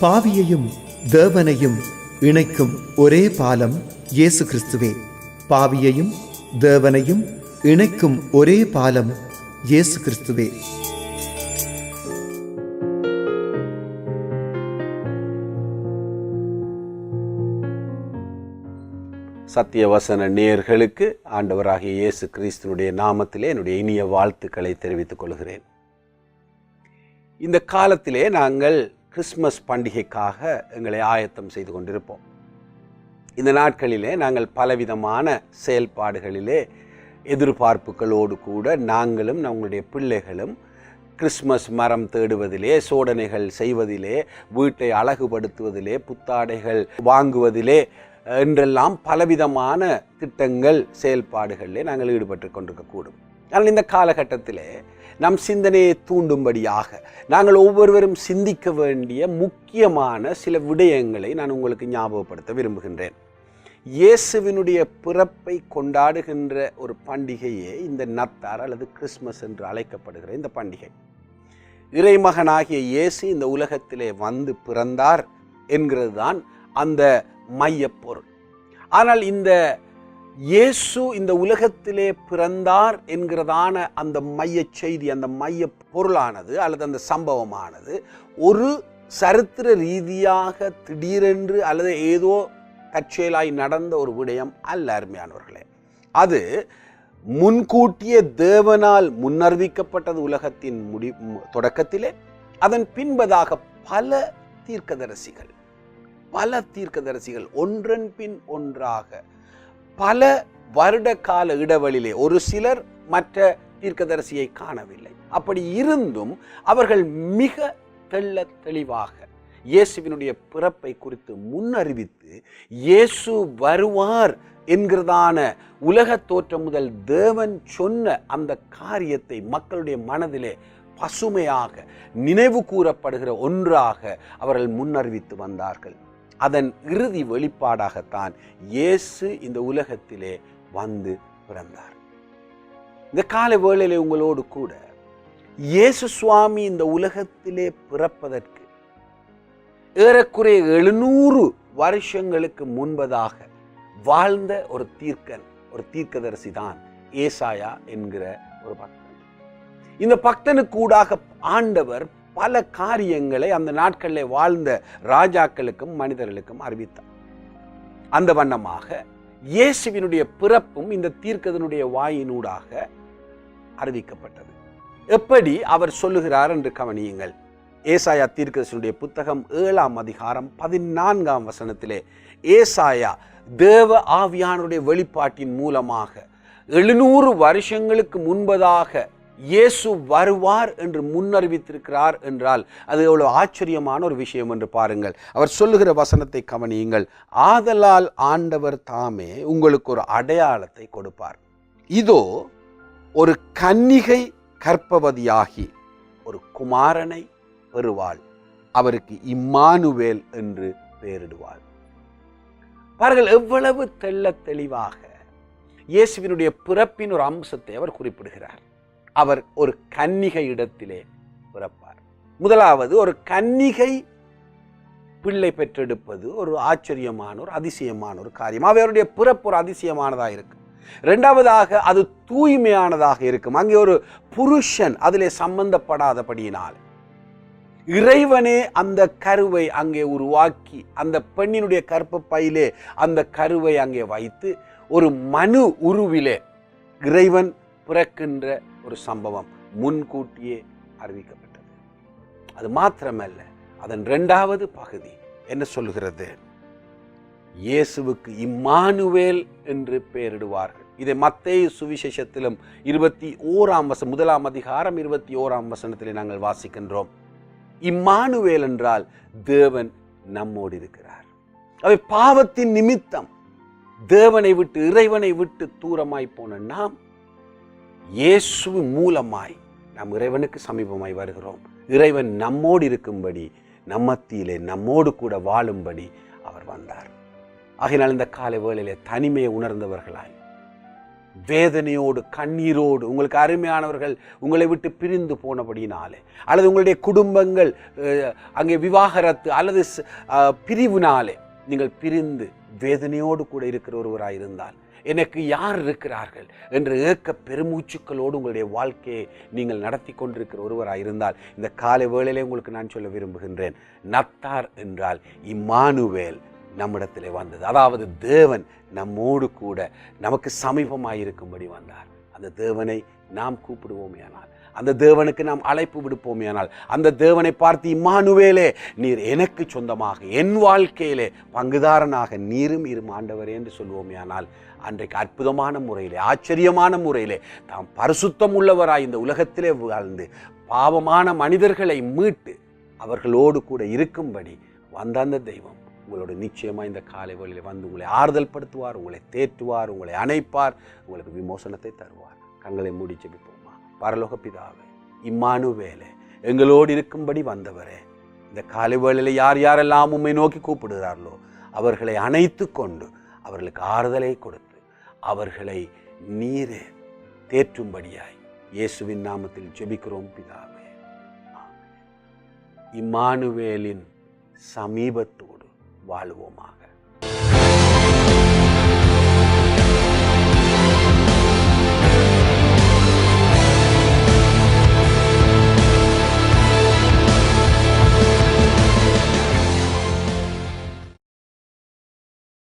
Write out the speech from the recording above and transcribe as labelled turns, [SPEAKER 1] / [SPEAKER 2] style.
[SPEAKER 1] பாவியையும் தேவனையும் இணைக்கும் ஒரே பாலம் இயேசு கிறிஸ்துவே. பாவியையும் தேவனையும் இணைக்கும் ஒரே பாலம் இயேசு கிறிஸ்துவே.
[SPEAKER 2] சத்தியவசன நேயர்களுக்கு ஆண்டவராகிய இயேசு கிறிஸ்துனுடைய நாமத்திலே என்னுடைய இனிய வாழ்த்துக்களை தெரிவித்துக் கொள்கிறேன். இந்த காலத்திலே நாங்கள் கிறிஸ்மஸ் பண்டிகைக்காக எங்களை ஆயத்தம் செய்து கொண்டிருப்போம். இந்த நாட்களிலே நாங்கள் பலவிதமான செயல்பாடுகளிலே எதிர்பார்ப்புகளோடு கூட நாங்களும் நம்முடைய பிள்ளைகளும் கிறிஸ்மஸ் மரம் தேடுவதிலே சோதனைகள் செய்வதிலே வீட்டை அழகுபடுத்துவதிலே புத்தாடைகள் வாங்குவதிலே என்றெல்லாம் பலவிதமான திட்டங்கள் செயல்பாடுகளிலே நாங்கள் ஈடுபட்டு கொண்டிருக்கக்கூடும். ஆனால் இந்த காலகட்டத்தில் நம் சிந்தனையை தூண்டும்படியாக நாங்கள் ஒவ்வொருவரும் சிந்திக்க வேண்டிய முக்கியமான சில விடயங்களை நான் உங்களுக்கு ஞாபகப்படுத்த விரும்புகின்றேன். இயேசுவினுடைய பிறப்பை கொண்டாடுகின்ற ஒரு பண்டிகையே இந்த நத்தார் அல்லது கிறிஸ்மஸ் என்று அழைக்கப்படுகிற இந்த பண்டிகை. இறைமகனாகிய இயேசு இந்த உலகத்திலே வந்து பிறந்தார் என்கிறது தான் அந்த மையப் பொருள். ஆனால் இந்த இயேசு இந்த உலகத்திலே பிறந்தார் என்கிறதான அந்த மைய செய்தி அந்த மைய பொருளானது அல்லது அந்த சம்பவமானது ஒரு சரித்திர ரீதியாக திடீரென்று அல்லது ஏதோ தற்செயலாய் நடந்த ஒரு விடயம் அல்ல அருமையானவர்களே. அது முன்கூட்டிய தேவனால் முன்னறிவிக்கப்பட்டது உலகத்தின் முடி தொடக்கத்திலே அதன் பின்பதாக பல தீர்க்கதரிசிகள் பல தீர்க்கதரிசிகள் ஒன்றன் பின் ஒன்றாக பல வருட கால இடைவெளியிலே ஒரு சிலர் மற்ற தீர்க்கதரிசியை காணவில்லை. அப்படி இருந்தும் அவர்கள் மிக தெள்ள தெளிவாக இயேசுவினுடைய பிறப்பை குறித்து முன்னறிவித்து இயேசு வருவார் என்கிறதான உலக தோற்றம் முதல் தேவன் சொன்ன அந்த காரியத்தை மக்களுடைய மனதிலே பசுமையாக நினைவு கூறப்படுகிற ஒன்றாக அவர்கள் முன்னறிவித்து வந்தார்கள். அதன் இறுதி வெளிப்பாடாகத்தான் இயேசு இந்த உலகத்திலே வந்து பிறந்தார். இந்த கால வேளையிலே உங்களோடு கூட இயேசு சுவாமி இந்த உலகத்திலே பிறப்பதற்கு ஏறக்குறைய எழுநூறு வருஷங்களுக்கு முன்பதாக வாழ்ந்த ஒரு தீர்க்கன் ஒரு தீர்க்கதரிசி தான் ஏசாயா என்கிற ஒரு பக்தன். இந்த பக்தனுக்கூடாக ஆண்டவர் பல காரியங்களை அந்த நாட்களில் வாழ்ந்த ராஜாக்களுக்கும் மனிதர்களுக்கும் அறிவித்தார். அந்த வண்ணமாக இயேசுவினுடைய பிறப்பும் இந்த தீர்க்கதனுடைய வாயினூடாக அறிவிக்கப்பட்டது. எப்படி அவர் சொல்லுகிறார் என்று கவனியுங்கள். ஏசாயா தீர்க்கதனுடைய புத்தகம் ஏழாம் அதிகாரம் பதினான்காம் வசனத்திலே ஏசாயா தேவ ஆவியானுடைய வெளிப்பாட்டின் மூலமாக எழுநூறு வருஷங்களுக்கு முன்பதாக இயேசு வருவார் என்று முன்னறிவித்திருக்கிறார் என்றால் அது எவ்வளோ ஆச்சரியமான ஒரு விஷயம் என்று பாருங்கள். அவர் சொல்லுகிற வசனத்தை கவனியுங்கள். ஆதலால் ஆண்டவர் தாமே உங்களுக்கு ஒரு அடையாளத்தை கொடுப்பார். இதோ ஒரு கன்னிகை கற்பவதியாகி ஒரு குமாரனை பெறுவாள். அவருக்கு இம்மானுவேல் என்று பெயரிடுவாள். பாருங்கள் எவ்வளவு தெள்ள தெளிவாக இயேசுவினுடைய பிறப்பின் ஒரு அம்சத்தை அவர் குறிப்பிடுகிறார். அவர் ஒரு கன்னிகை இடத்திலே பிறப்பார். முதலாவது ஒரு கன்னிகை பிள்ளை பெற்றெடுப்பது ஒரு ஆச்சரியமான ஒரு அதிசயமான ஒரு காரியம். அவருடைய பிறப்பு ஒரு அதிசயமானதாக இருக்கும். ரெண்டாவதாக அது தூய்மையானதாக இருக்கும். அங்கே ஒரு புருஷன் அதிலே சம்பந்தப்படாதபடியினால் இறைவனே அந்த கருவை அங்கே உருவாக்கி அந்த பெண்ணினுடைய கற்ப பையிலே அந்த கருவை அங்கே வைத்து ஒரு மனு உருவிலே இறைவன் பிறக்கின்ற ஒரு சம்பவம் முன்கூட்டியே அறிவிக்கப்பட்டது. அது மாத்திரமல்ல அதன் இரண்டாவது பகுதி என்ன சொல்லுகிறது? இயேசுவுக்கு இம்மானுவேல் என்று பெயரிடுவார்கள். இதை மத்தேயு சுவிசேஷத்திலும் இருபத்தி ஓராம் வசம் முதலாம் அதிகாரம் இருபத்தி ஓராம் வசனத்திலே நாங்கள் வாசிக்கின்றோம். இம்மானுவேல் என்றால் தேவன் நம்மோடு இருக்கிறார். அவை பாவத்தின் நிமித்தம் தேவனை விட்டு இறைவனை விட்டு தூரமாய் போன நாம் இயேசு மூலமாய் நாம் இறைவனுக்கு சமீபமாய் வருகிறோம். இறைவன் நம்மோடு இருக்கும்படி நம்மத்தியிலே நம்மோடு கூட வாழும்படி அவர் வந்தார். ஆகையினால் இந்த காலை வேளையிலே தனிமையை உணர்ந்தவர்களாய் வேதனையோடு கண்ணீரோடு உங்களுக்கு அருமையானவர்கள் உங்களை விட்டு பிரிந்து போனபடினாலே அல்லது உங்களுடைய குடும்பங்கள் அங்கே விவாகரத்து அல்லது பிரிவுனாலே நீங்கள் பிரிந்து வேதனையோடு கூட இருக்கிற ஒருவராக இருந்தால் எனக்கு யார் இருக்கிறார்கள் என்ற ஏக்க பெருமூச்சுக்களோடு உங்களுடைய வாழ்க்கையை நீங்கள் நடத்தி கொண்டிருக்கிற ஒருவராக இருந்தால் இந்த காலை வேளையிலே உங்களுக்கு நான் சொல்ல விரும்புகின்றேன் நத்தார் என்றால் இம்மானுவேல் நம்மிடத்திலே வந்தது. அதாவது தேவன் நம்மோடு கூட நமக்கு சமீபமாக இருக்கும்படி வந்தார். அந்த தேவனை நாம் கூப்பிடுவோமே ஆனால் அந்த தேவனுக்கு நாம் அழைப்பு விடுப்போமே ஆனால் அந்த தேவனை பார்த்து இம்மானுவேலே நீர் எனக்கு சொந்தமாக என் வாழ்க்கையிலே பங்குதாரனாக நீரும் இரும் ஆண்டவரே என்று சொல்வோமே ஆனால் அன்றைக்கு அற்புதமான முறையிலே ஆச்சரியமான முறையிலே தாம் பரிசுத்தம் உள்ளவராய் இந்த உலகத்திலே வாழ்ந்து பாவமான மனிதர்களை மீட்டு அவர்களோடு கூட இருக்கும்படி வந்த அந்த தெய்வம் உங்களோட நிச்சயமாக இந்த காலை வழியில் வந்து உங்களை ஆறுதல் படுத்துவார் உங்களை தேற்றுவார் உங்களை அணைப்பார் உங்களுக்கு விமோசனத்தை தருவார். கண்களை மூடி பரலோக பிதாவே இம்மானுவேலே எங்களோடு இருக்கும்படி வந்தவரே. இந்த காலை வேளையில் யார் யாரெல்லாம் உம்மை நோக்கி கூப்பிடுகிறார்களோ அவர்களை அணைத்து கொண்டு அவர்களுக்கு ஆறுதலை கொடுத்து அவர்களை நீரே தேற்றும்படியாய் இயேசுவின் நாமத்தில் ஜெபிக்கிறோம் பிதாவே. இம்மானுவேலின் சமீபத்தோடு வாழ்வோமா?